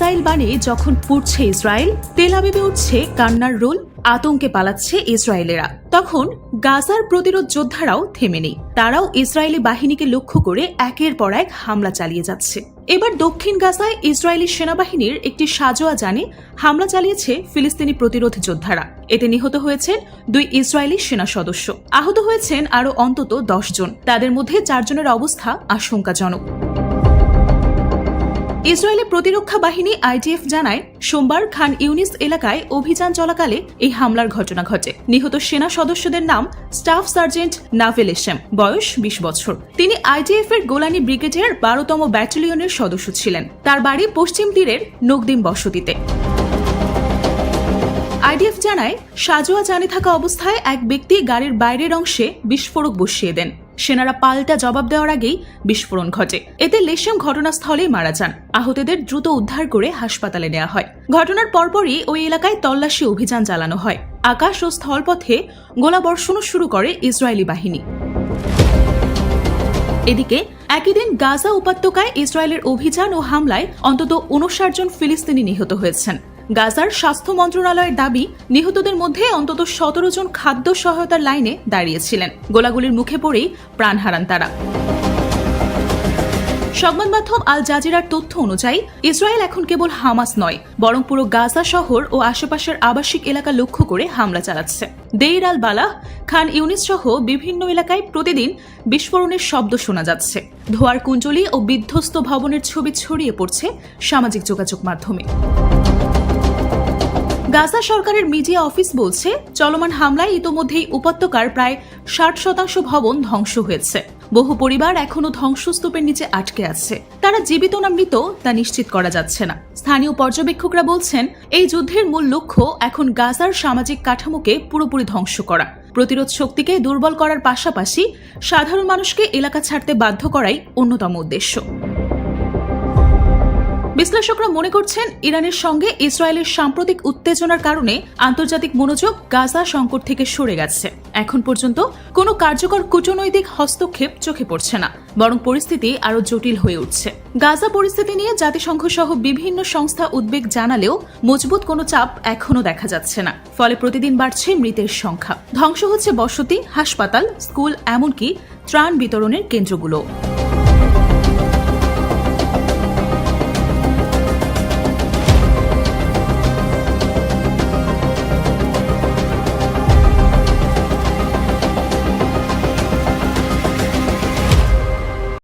Missile বানে যখন ফুটছে ইসরায়েল, তেল আবিবে উঠছে কান্নার রোল, আতঙ্কে পালাচ্ছে ইসরায়েলেরা। তখন গাজার প্রতিরোধ যোদ্ধারাও থেমে নেই। তারাও ইসরায়েলি বাহিনীকে লক্ষ্য করে একের পর এক হামলা চালিয়ে যাচ্ছে। এবার দক্ষিণ গাজায় ইসরায়েলি সেনাবাহিনীর একটি সাজোয়া জানে হামলা চালিয়েছে ফিলিস্তিনি প্রতিরোধ যোদ্ধারা। এতে নিহত হয়েছেন দুই ইসরায়েলি সেনা সদস্য। আহত হয়েছেন আরও অন্তত দশ জন। তাদের মধ্যে চারজনের অবস্থা আশঙ্কাজনক। ইসরায়েলি প্রতিরক্ষা বাহিনী আইডিএফ জানায়, সোমবার খান ইউনিস এলাকায় অভিযান চলাকালে এই হামলার ঘটনা ঘটে। নিহত সেনা সদস্যদের নাম স্টাফ সার্জেন্ট নাভেল এসেম, বয়স বিশ বছর। তিনি আইডিএফ এর গোলানি ব্রিগেডের বারোতম ব্যাটালিয়নের সদস্য ছিলেন। তার বাড়ি পশ্চিম তীরের নকদিম বসতিতে। আইডিএফ জানায়, সাজোয়া জানে থাকা অবস্থায় এক ব্যক্তি গাড়ির বাইরের অংশে বিস্ফোরক বসিয়ে দেন। সেনারা পাল্টা জবাব দেওয়ার আগেই বিস্ফোরণ ঘটে। এতে লেশেম ঘটনাস্থলেই মারা যান। আহতদের দ্রুত উদ্ধার করে হাসপাতালে নেওয়া হয়। ঘটনার পরপরই ওই এলাকায় তল্লাশি অভিযান চালানো হয়। আকাশ ও স্থলপথে গোলাবর্ষণও শুরু করে ইসরায়েলি বাহিনী। এদিকে একই দিন গাজা উপত্যকায় ইসরায়েলের অভিযান ও হামলায় অন্তত উনষাট জন ফিলিস্তিনি নিহত হয়েছেন। গাজার স্বাস্থ্য মন্ত্রণালয়ের দাবি, নিহতদের মধ্যে অন্তত সতেরো জন খাদ্য সহায়তার লাইনে দাঁড়িয়েছিলেন। গোলাগুলির মুখে পড়েই প্রাণ হারান তারা। সংবাদ মাধ্যম আল জাজিরার তথ্য অনুযায়ী, ইসরায়েল এখন কেবল হামাস নয়, বরং পুরো গাজা শহর ও আশেপাশের আবাসিক এলাকা লক্ষ্য করে হামলা চালাচ্ছে। দেইর আল বালাহ, খান ইউনিস সহ বিভিন্ন এলাকায় প্রতিদিন বিস্ফোরণের শব্দ শোনা যাচ্ছে। ধোয়ার কুঞ্জলি ও বিধ্বস্ত ভবনের ছবি ছড়িয়ে পড়ছে সামাজিক যোগাযোগ মাধ্যমে। গাজা সরকারের মিডিয়া অফিস বলছে, চলমান হামলায় ইতোমধ্যেই উপত্যকার প্রায় ষাট শতাংশ ভবন ধ্বংস হয়েছে। বহু পরিবার এখনও ধ্বংসস্তূপের নিচে আটকে আছে। তারা জীবিত না মৃত, তা নিশ্চিত করা যাচ্ছে না। স্থানীয় পর্যবেক্ষকরা বলছেন, এই যুদ্ধের মূল লক্ষ্য এখন গাজার সামাজিক কাঠামোকে পুরোপুরি ধ্বংস করা। প্রতিরোধ শক্তিকে দুর্বল করার পাশাপাশি সাধারণ মানুষকে এলাকা ছাড়তে বাধ্য করাই অন্যতম উদ্দেশ্য। বিশ্লেষকরা মনে করছেন ইরানের সঙ্গে ইসরায়েলের সাম্প্রতিক উত্তেজনার কারণে আন্তর্জাতিক মনোযোগ গাজা সংকট থেকে সরে গেছে। এখন পর্যন্ত কোনো কার্যকর কূটনৈতিক হস্তক্ষেপ চোখে পড়ছে না, বরং পরিস্থিতি আরও জটিল হয়ে উঠছে। গাজা পরিস্থিতি নিয়ে জাতিসংঘ সহ বিভিন্ন সংস্থা উদ্বেগ জানালেও মজবুত কোনো চাপ এখনও দেখা যাচ্ছে না। ফলে প্রতিদিন বাড়ছে মৃতের সংখ্যা। ধ্বংস হচ্ছে বসতি, হাসপাতাল, স্কুল, এমনকি ত্রাণ বিতরণের কেন্দ্রগুলো